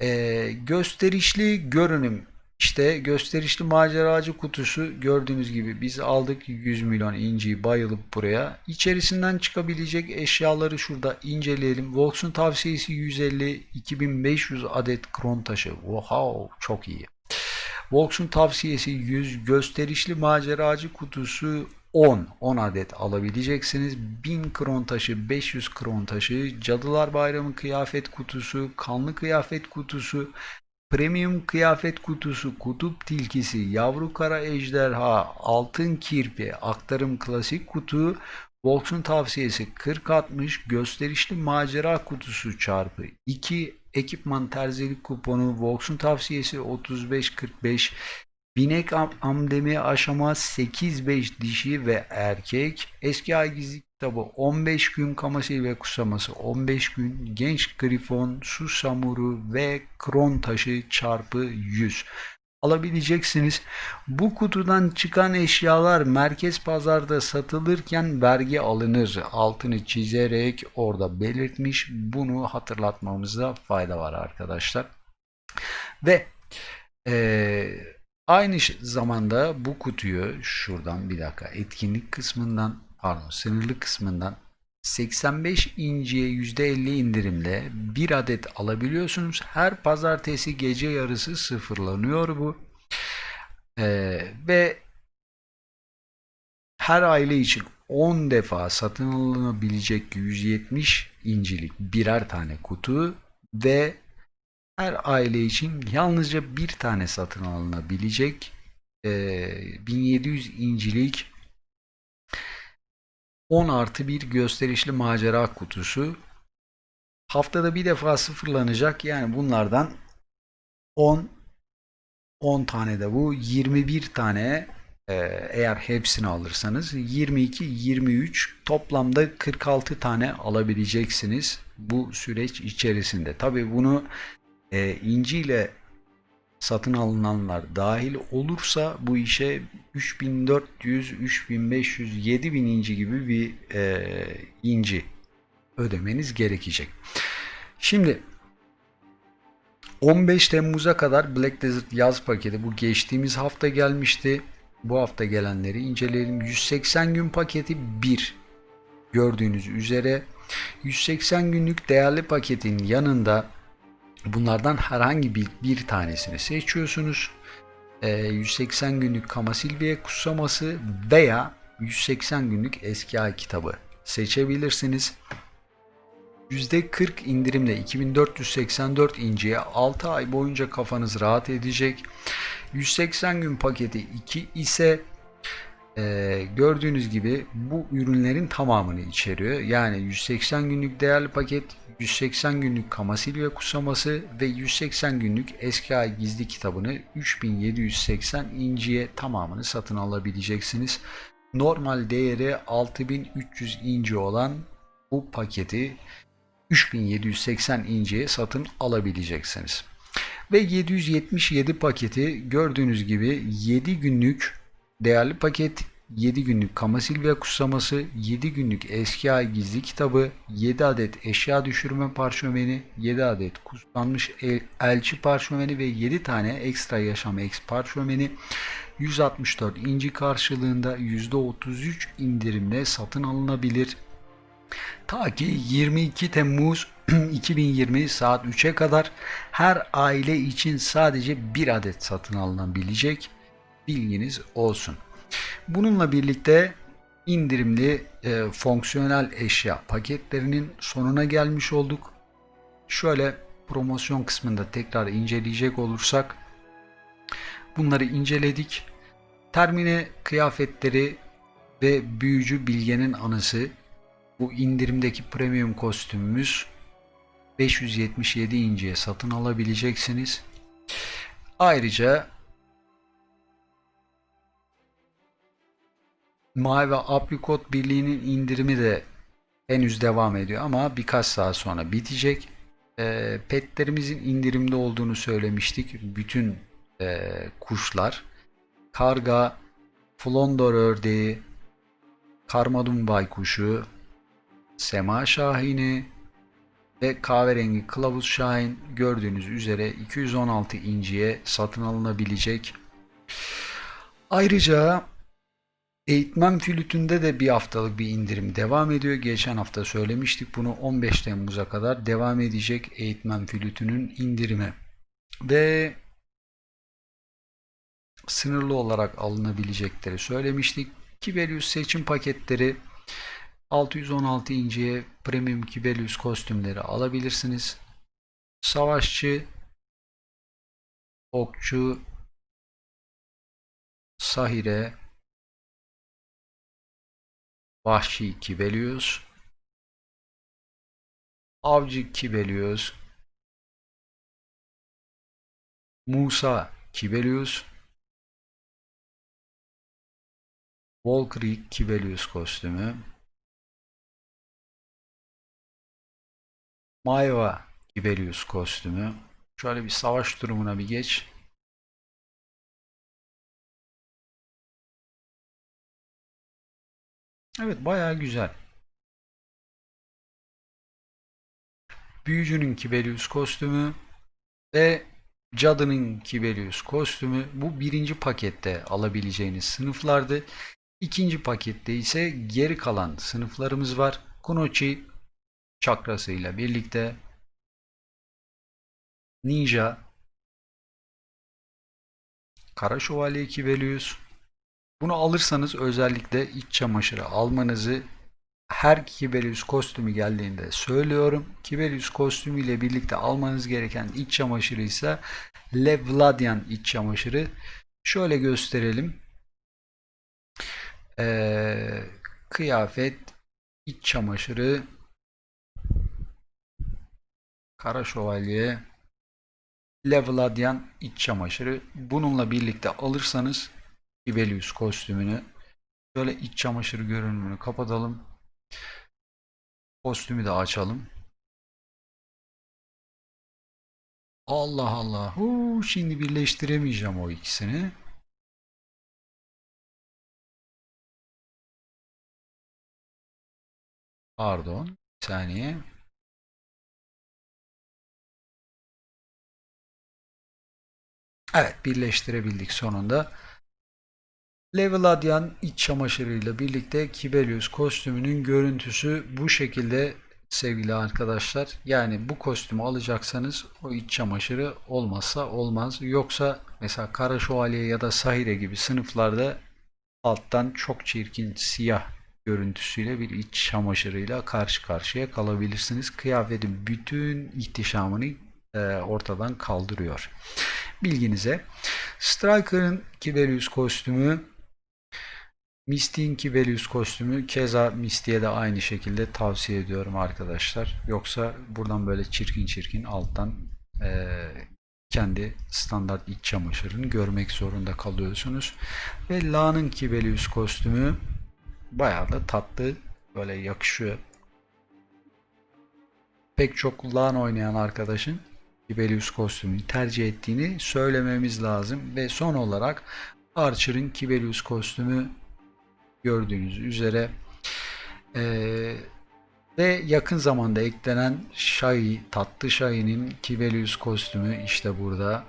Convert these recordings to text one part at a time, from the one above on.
Ee, gösterişli görünüm. İşte gösterişli maceracı kutusu gördüğünüz gibi biz aldık 100 milyon inciyi bayılıp buraya. İçerisinden çıkabilecek eşyaları şurada inceleyelim. Volks'un tavsiyesi 150 2500 adet kron taşı. Wow çok iyi. Volks'un tavsiyesi 100 gösterişli maceracı kutusu 10 10 adet alabileceksiniz. 1000 kron taşı, 500 kron taşı, Cadılar Bayramı kıyafet kutusu, kanlı kıyafet kutusu, premium kıyafet kutusu, kutup tilkisi, yavru kara ejderha, altın kirpi, aktarım klasik kutu, Volks'un tavsiyesi 40-60 gösterişli macera kutusu çarpı 2 ekipman terzilik kuponu Volks'un tavsiyesi 35-45 binek am- amdemi aşama 8-5 dişi ve erkek eski ay gizli kitabı 15 gün kaması ve kusaması 15 gün genç grifon su samuru ve kron taşı çarpı 100 alabileceksiniz. Bu kutudan çıkan eşyalar merkez pazarda satılırken vergi alınır. Altını çizerek orada belirtmiş. Bunu hatırlatmamızda fayda var arkadaşlar. Ve eee, aynı zamanda bu kutuyu şuradan bir dakika etkinlik kısmından pardon sınırlı kısmından 85 inciye %50 indirimle bir adet alabiliyorsunuz. Her pazartesi gece yarısı sıfırlanıyor bu. Ee, ve her aile için 10 defa satın alınabilecek 170 incilik birer tane kutu ve her aile için yalnızca bir tane satın alınabilecek e, 1700 incilik 10 artı bir gösterişli macera kutusu. Haftada bir defa sıfırlanacak. Yani bunlardan 10 10 tane de bu 21 tane e, eğer hepsini alırsanız 22 23 toplamda 46 tane alabileceksiniz bu süreç içerisinde. Tabii bunu e, inci ile satın alınanlar dahil olursa bu işe 3400, 3500, 7000 inci gibi bir e, inci ödemeniz gerekecek. Şimdi 15 Temmuz'a kadar Black Desert yaz paketi bu geçtiğimiz hafta gelmişti. Bu hafta gelenleri inceleyelim. 180 gün paketi 1 gördüğünüz üzere 180 günlük değerli paketin yanında bunlardan herhangi bir, bir tanesini seçiyorsunuz. Ee, 180 günlük Kamasilviye kutsaması veya 180 günlük eski ay kitabı seçebilirsiniz. %40 indirimle 2484 inciye 6 ay boyunca kafanız rahat edecek. 180 gün paketi 2 ise e, gördüğünüz gibi bu ürünlerin tamamını içeriyor. Yani 180 günlük değerli paket, 180 günlük Kamasilya kusaması ve 180 günlük eski ay gizli kitabını 3780 inciye tamamını satın alabileceksiniz. Normal değeri 6300 inci olan bu paketi 3780 inciye satın alabileceksiniz. Ve 777 paketi gördüğünüz gibi 7 günlük değerli paket, 7 günlük Kamasilvia kutsaması, 7 günlük eski ay gizli kitabı, 7 adet eşya düşürme parşömeni, 7 adet kutsanmış el- elçi parşömeni ve 7 tane ekstra yaşam eks parşömeni 164 inci karşılığında %33 indirimle satın alınabilir. Ta ki 22 Temmuz 2020 saat 3'e kadar her aile için sadece bir adet satın alınabilecek bilginiz olsun. Bununla birlikte indirimli e, fonksiyonel eşya paketlerinin sonuna gelmiş olduk. Şöyle promosyon kısmında tekrar inceleyecek olursak bunları inceledik. Termine kıyafetleri ve büyücü bilgenin anısı bu indirimdeki premium kostümümüz 577 inciye satın alabileceksiniz. Ayrıca Mavi ve Aprikot Birliği'nin indirimi de henüz devam ediyor ama birkaç saat sonra bitecek. Ee, petlerimizin indirimde olduğunu söylemiştik. Bütün e, kuşlar. Karga, Flondor ördeği, Karmadun baykuşu, Sema Şahini, ve kahverengi kılavuz şahin gördüğünüz üzere 216 inciye satın alınabilecek. Ayrıca eğitmen flütünde de bir haftalık bir indirim devam ediyor. Geçen hafta söylemiştik bunu 15 Temmuz'a kadar devam edecek eğitmen flütünün indirimi. Ve sınırlı olarak alınabilecekleri söylemiştik. Kibelius seçim paketleri 616 inciye premium Kibelius kostümleri alabilirsiniz. Savaşçı, okçu, sahire, vahşi Kibelius, avcı Kibelius, Musa Kibelius, Volkrieg Kibelius kostümü, Mayva Kibelius kostümü. Şöyle bir savaş durumuna bir geç. Evet bayağı güzel. Büyücünün Kibelius kostümü ve Cadının Kibelius kostümü bu birinci pakette alabileceğiniz sınıflardı. İkinci pakette ise geri kalan sınıflarımız var. Kunochi çakrasıyla birlikte Ninja Kara Şövalye Kibelius bunu alırsanız özellikle iç çamaşırı almanızı her Kibelius kostümü geldiğinde söylüyorum. Kibelius kostümü ile birlikte almanız gereken iç çamaşırı ise Levladian iç çamaşırı. Şöyle gösterelim. Ee, kıyafet, iç çamaşırı, Kara Şövalye, Levladian iç çamaşırı. Bununla birlikte alırsanız Kibelius kostümünü şöyle iç çamaşırı görünümünü kapatalım. Kostümü de açalım. Allah Allah. Huu, şimdi birleştiremeyeceğim o ikisini. Pardon. Bir saniye. Evet birleştirebildik sonunda. Level Adyan iç çamaşırıyla birlikte Kibelius kostümünün görüntüsü bu şekilde sevgili arkadaşlar. Yani bu kostümü alacaksanız o iç çamaşırı olmazsa olmaz. Yoksa mesela Kara Şövalye ya da Sahire gibi sınıflarda alttan çok çirkin siyah görüntüsüyle bir iç çamaşırıyla karşı karşıya kalabilirsiniz. Kıyafetin bütün ihtişamını e, ortadan kaldırıyor. Bilginize. Striker'ın Kibelius kostümü Mystic'in Kibelius kostümü keza Mystic'e de aynı şekilde tavsiye ediyorum arkadaşlar. Yoksa buradan böyle çirkin çirkin alttan e, kendi standart iç çamaşırını görmek zorunda kalıyorsunuz. Ve La'nın Kibelius kostümü bayağı da tatlı böyle yakışıyor. Pek çok LAN oynayan arkadaşın Kibelius kostümünü tercih ettiğini söylememiz lazım. Ve son olarak Archer'ın Kibelius kostümü gördüğünüz üzere ee, ve yakın zamanda eklenen Shai, tatlı Shai'nin Kibelius kostümü işte burada.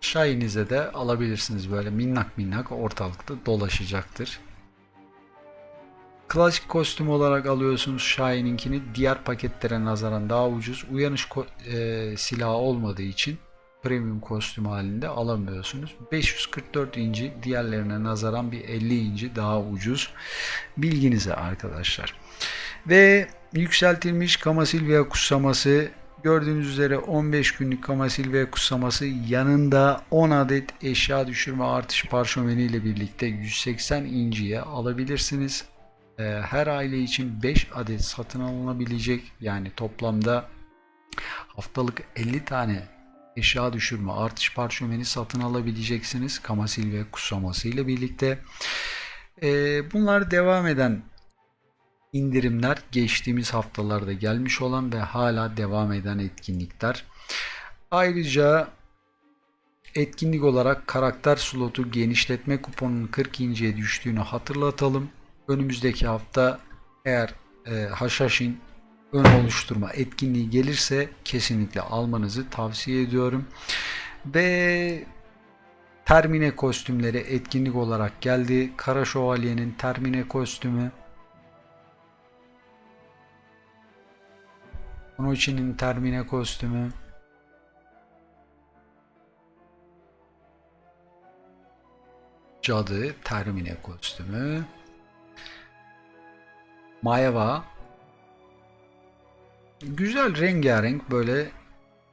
Shai'nize de alabilirsiniz böyle minnak minnak ortalıkta dolaşacaktır. Klasik kostüm olarak alıyorsunuz Shine'inkini diğer paketlere nazaran daha ucuz. Uyanış e, silahı olmadığı için premium kostüm halinde alamıyorsunuz. 544 inci diğerlerine nazaran bir 50 inci daha ucuz. Bilginize arkadaşlar. Ve yükseltilmiş Kamasilvia kutsaması gördüğünüz üzere 15 günlük Kamasilvia kutsaması yanında 10 adet eşya düşürme artış parşömeni ile birlikte 180 inciye alabilirsiniz. Ee, her aile için 5 adet satın alınabilecek yani toplamda haftalık 50 tane eşya düşürme artış parşömeni satın alabileceksiniz Kamasil ve kusaması ile birlikte. Ee, bunlar devam eden indirimler geçtiğimiz haftalarda gelmiş olan ve hala devam eden etkinlikler. Ayrıca etkinlik olarak karakter slotu genişletme kuponunun 40 inciye düştüğünü hatırlatalım. Önümüzdeki hafta eğer e, Haşhaşin ön oluşturma etkinliği gelirse kesinlikle almanızı tavsiye ediyorum. Ve Termine kostümleri etkinlik olarak geldi. Kara Şövalye'nin Termine kostümü. Onochi'nin Termine kostümü. Cadı Termine kostümü. Maeva güzel rengarenk böyle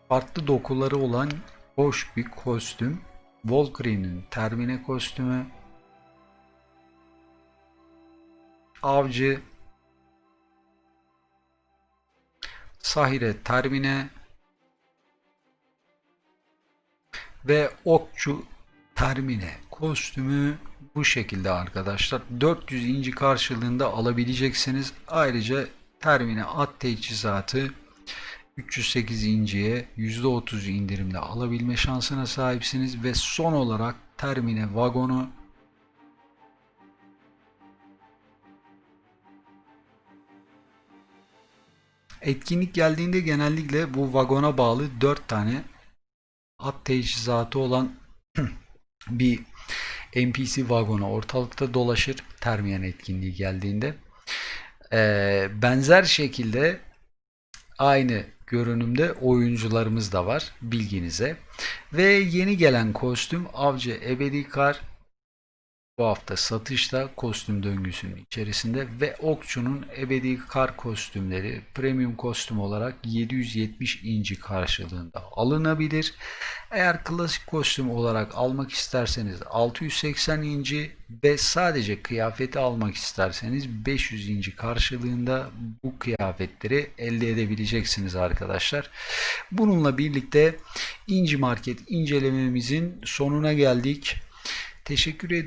farklı dokuları olan hoş bir kostüm. Valkyrie'nin Termine kostümü. Avcı Sahire Termine ve Okçu Termine kostümü bu şekilde arkadaşlar. 400 inci karşılığında alabileceksiniz. Ayrıca Termine at teçhizatı 308 inciye %30 indirimle alabilme şansına sahipsiniz ve son olarak Termine vagonu Etkinlik geldiğinde genellikle bu vagona bağlı 4 tane at teçhizatı olan bir NPC vagonu ortalıkta dolaşır Termiyen etkinliği geldiğinde. Ee, benzer şekilde aynı görünümde oyuncularımız da var bilginize. Ve yeni gelen kostüm Avcı Ebedi Kar bu hafta satışta kostüm döngüsünün içerisinde ve Okçu'nun Ebedi Kar kostümleri premium kostüm olarak 770 inci karşılığında alınabilir. Eğer klasik kostüm olarak almak isterseniz 680 inci ve sadece kıyafeti almak isterseniz 500 inci karşılığında bu kıyafetleri elde edebileceksiniz arkadaşlar. Bununla birlikte İnci Market incelememizin sonuna geldik. Teşekkür ediyorum.